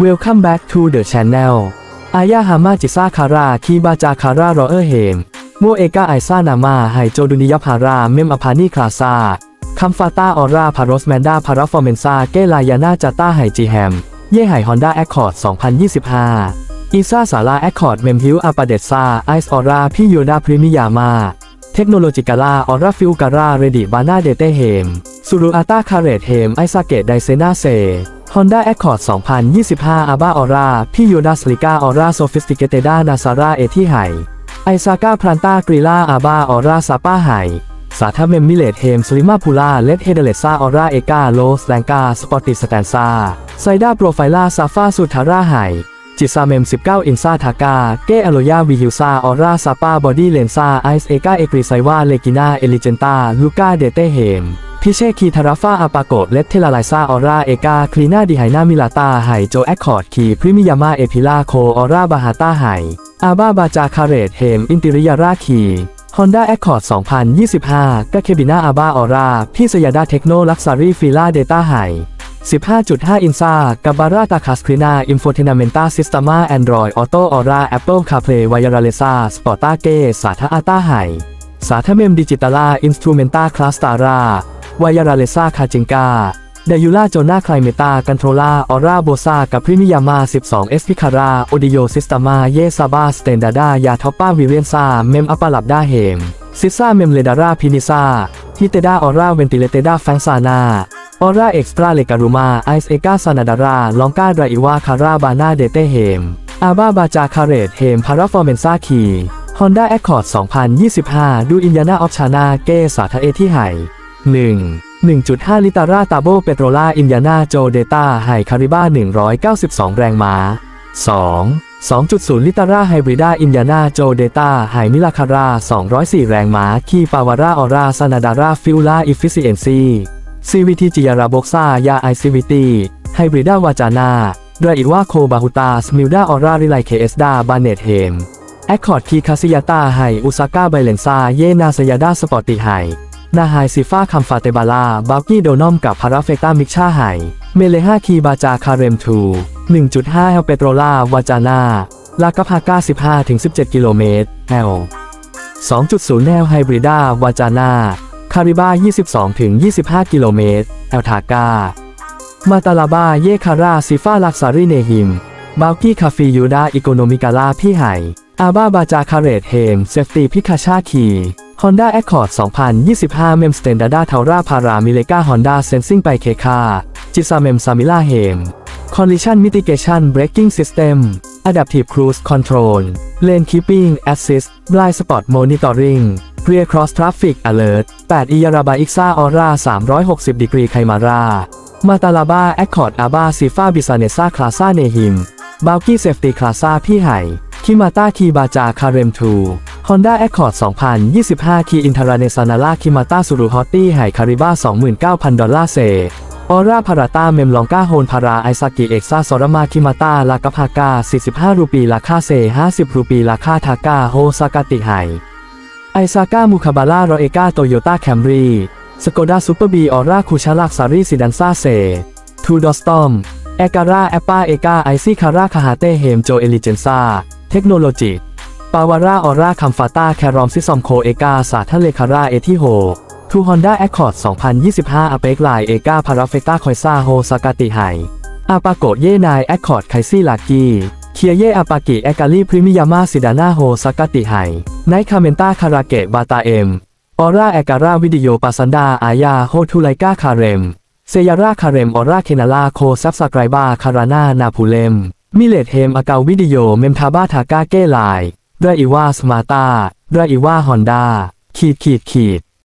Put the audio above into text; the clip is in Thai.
Welcome back to the channel อายาฮามาจิซาคาราคีบาจาคารารอเออร์เฮมโมเอกาไอซานามาไฮโจดุนิยพาราเมมอพานีคลาซาคัมฟาตาออราพารสแมนดาพาราฟอร์เมนซาเกลายานาจาต้าไฮจีแฮม เย่ไห่ฮอนด้าแอคคอร์ด 2025อีซาสาราแอคคอร์ด เมมฮิวอาปาเดซาไอซ์ออราพี่ยูดาพริมิยามา เทคโนโลจิกาลาออร่าฟิลการาเรดิบานาเดเตเฮมซูรุอาตาคาเรตเฮมไอซาเกตไดเซนาเซ Honda Accord 2025 Aba Aura พี่ยูดาสลิกาออร่าโซฟิสติเกเตดานาซาร่าเอที่ไฮไอซาก้าพลันตากริล่าอาบาออร่าซาป้าไฮสาธาเมมมิเลตเฮมสลิมาพูล่าเลดเฮเดเลซาออร่าเอกาโลสแลงกาสปอร์ติสแตนซาไซด้าโปรไฟล่าซาฟาสุทาร่าไฮ จิซาเมม 19อินซาทากา เกอโลยาวิฮิวซาออร่าซาปาบอดี้เลนซาไอซ์เอกาเอกริไซวาเลกินาเอลิเจนตาลูกาเดเตเฮมพิเชคีทาราฟาอาปาโกเลตเทลาไลซาออร่าเอกาคลีนาดิไฮนามิลาตาไฮโจแอคคอร์ดคีพริมิยามาเอพิลาโคออร่าบาฮาตาไฮอาบาบาจาคาเรตเฮมอินติริยาราคีฮอนด้าแอคคอร์ด2025กะเคบินาอาบาออร่าพี่สยาดาเทคโนลักซารีฟิล่าเดต้าไฮ 15.5 อินซากาบาราตาคาสครีนาอินโฟเทนาเมนตาซิสตามาแอนดรอยออโตออร่าแอปเปิลคาเพลย์ไวราเลซาสปอร์ตาเกสาธาอาตาไฮสาธเมมดิจิตาลาอินสตูเมนตาคลาสตาราวายาราเลซาคาจิงกาเดยูล่าโจนาไคลเมตากันโทรลาออร่าโบซากับพริมิยามา12เอสพิคาราโอดิโอซิสตามาเยซาบาสเตนดาดายาท็อปป้าวิเรียนซาเมมอัปปาลับดาเฮมซิซ่าเมมเลดาราพินิซาฮิเตดาออร่าเวนติเลเตดาแฟงซานา ออร่าเอ็กซ์ตราเลการูมาไอซ์เอกาซานาดาราลองกาดราอิวาคาราบานาเดเตเฮมอาบาบาจาคาเรตเฮมพาราฟอร์เมนซาคี Honda Accord 2025 ดูอินยานาออฟชานาเกสาทเอที่ไห่1 1.5 ลิตรราตาโบเปโตรล่าอินยานาโจเดต้าไฮคาริบ้า 192 แรงม้า 2 2.0 ลิตรราไฮบริด้าอินยานาโจเดต้าไฮมิลาคาร่า204 แรงม้า คีปาวาร่าออร่าซานาดาร่าฟิลล่าอิฟฟิเซียนซี CVT จิยาราบ็อกซ่ายาไอซีวิตีไฮบริด้าวาจานาดราอิว่าโคบาฮุตาสมิลดาออร่าริไลเคเอสดาบาเนตเฮมแอคคอร์ดคีคาซิยาตาไฮอุซาก้าไบเลนซาเยนาสยาดาสปอร์ติไฮนาไฮซิฟ้าคัมฟาเตบาลาบากี้โดนอมกับพาราเฟต้ามิกชาไฮเมเลฮาคีบาจาคาเรมทู1.5เฮลเปโตรลาวาจานาลากาพาก้า15-17 กิโลเมตรแอล2.0แนวไฮบริด้าวาจานา คาริบ้า 22-25 กิโลเมตร แอลทากามาตาลาบาเยคาราซิฟ้าลักซารีเนหิม บาวกี้คาฟียูดาอิโกโนมิกาลาพี่ไห่อาบาบาจาคาเรตเฮม เซฟตีพิคาชาคีฮอนด้าแอคคอร์ด2025เมมสเตนดาดาเทาราพารามิเลกาฮอนด้าเซนซิงไปเคคาจิซาเมมซามิลาเฮมคอนดิชันมิติเกชันเบรคกิ้งสิสต์เเตมอะดัพตีฟคลูซคอนโทรลเลนคีบิ่งแอซิสไลท์สปอร์ตโมนิทอเริง เพทีฟครูซคอนโทรลเลนคีปิ้งแอสซิสบลายสปอตมอนิเตอร์ริงเรียครอสทราฟิกอเลอร์ต8อียาราบาอิกซาออร่า360ดีกรีไคมารามาตาลาบาแอคคอร์ดอาบาซิฟาบิซาเนซ่าคลาซาเนหิมบาวกี้เซฟตี้คลาซ่าพี่ไห่คิมาต้าคีบาจาคาเรมทูฮอนด้าแอคคอร์ด2025คีอินทราเนซานาล่าคิมาต้าซูรุฮอตตี้ไห่คาริบ้า29,000 ดอลลาร์เซออร่าพาราต้าเมมลองก้าโฮนพาราไอซากิเอกซาซอรามาคิมาต้าลากาพากา45 รูปีลาคาเซ 50 รูปีลาคาทากาโฮซากาติไห่ ไอซาก้ามูคาบาร่ารอเอกาโตโยต้าแคมรีสโกด้าซูเปอร์บีออร่าคูชาลักซารีซิดันซาเซทูดอสตอมแอการาแอปปาเอกาไอซี่คาร่าคาฮาเต้เฮมโจเอลิเจนซาเทคโนโลยีปาวาร่าออร่าคัมฟาตาแครอมซิซอมโคเอกาสาทะเลคาร่าเอทิโฮทูฮอนด้าแอคคอร์ด2025อเปกไลเอกาพาราเฟต้าคอยซาโฮสากาติไฮอาปาโกเยนายแอคคอร์ดไคซี่ลากี คียเยอาปากิแอกาลีพริมิยามาซิดานาโฮสากติไฮไนคาเมนตาคาราเกะบาตาเอมออร่าแอการาวิดีโอปาซันดาอายาโฮทูไลกาคาเรม เซยาร่าคาเรมออร่าเคนาลาโคซับสไกรบาคารานานาพูเลม มิเลตเฮมอากาวิดีโอเมมทาบาทากาเก้ไลดรอิวาสมาตาดรอิวาฮอนดาขีดขีดขีด